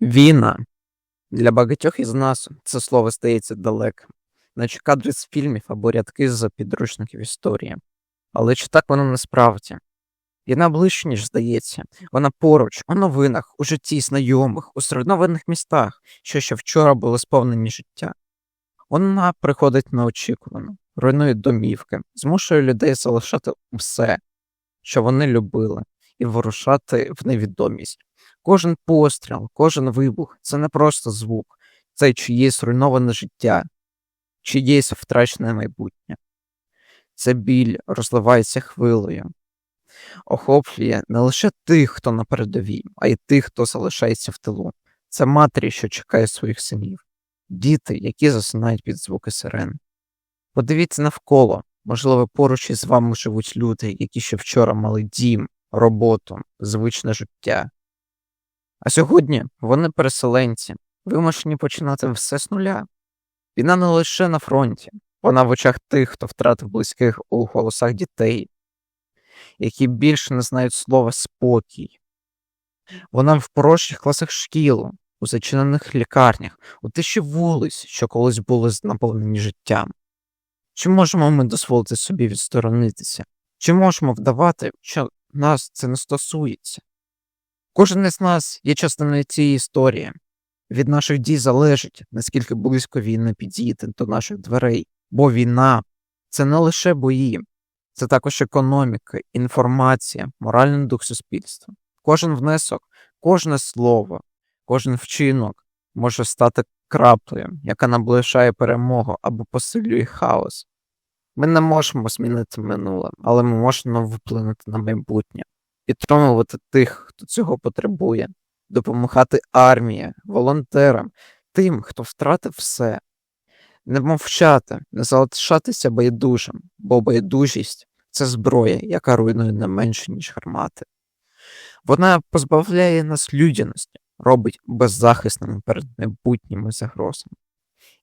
Війна. Для багатьох із нас це слово стається далеким, наче кадри з фільмів або рядки з підручників історії. Але чи так воно насправді? Війна ближче, ніж здається. Вона поруч, у новинах, у житті знайомих, у середновинних містах, що ще вчора були сповнені життя. Вона приходить неочікувано, руйнує домівки, змушує людей залишати все, що вони любили, і вирушати в невідомість. Кожен постріл, кожен вибух це не просто звук, це чиєсь руйноване життя, чиєсь втрачене майбутнє. Це біль розливається хвилею, охоплює не лише тих, хто на передовій, а й тих, хто залишається в тилу. Це матері, що чекає своїх синів, діти, які засинають під звуки сирен. Подивіться навколо, можливо, поруч із вами живуть люди, які ще вчора мали дім, роботу, звичне життя. А сьогодні вони переселенці, вимушені починати все з нуля. Війна не лише на фронті, вона в очах тих, хто втратив близьких у голосах дітей, які більше не знають слова спокій. Вона в порожніх класах шкіл, у зачинених лікарнях, у тиші вулиць, що колись були наповнені життям. Чи можемо ми дозволити собі відсторонитися? Чи можемо вдавати, що нас це не стосується? Кожен із нас є частиною цієї історії. Від наших дій залежить, наскільки близько війна підійде до наших дверей, бо війна це не лише бої, це також економіка, інформація, моральний дух суспільства. Кожен внесок, кожне слово, кожен вчинок може стати краплею, яка наближає перемогу або посилює хаос. Ми не можемо змінити минуле, але ми можемо вплинути на майбутнє підтримувати тих, хто цього потребує, допомагати армії, волонтерам, тим, хто втратив все, не мовчати, не залишатися байдужим, бо байдужість це зброя, яка руйнує не менше, ніж гармати. Вона позбавляє нас людяності, робить беззахисними перед майбутніми загрозами.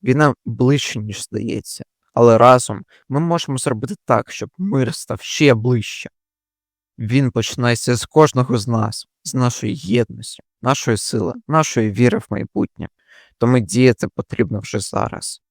Війна ближче, ніж здається, але разом ми можемо зробити так, щоб мир став ще ближче. Він починається з кожного з нас, з нашої єдності, нашої сили, нашої віри в майбутнє. Тому діяти потрібно вже зараз.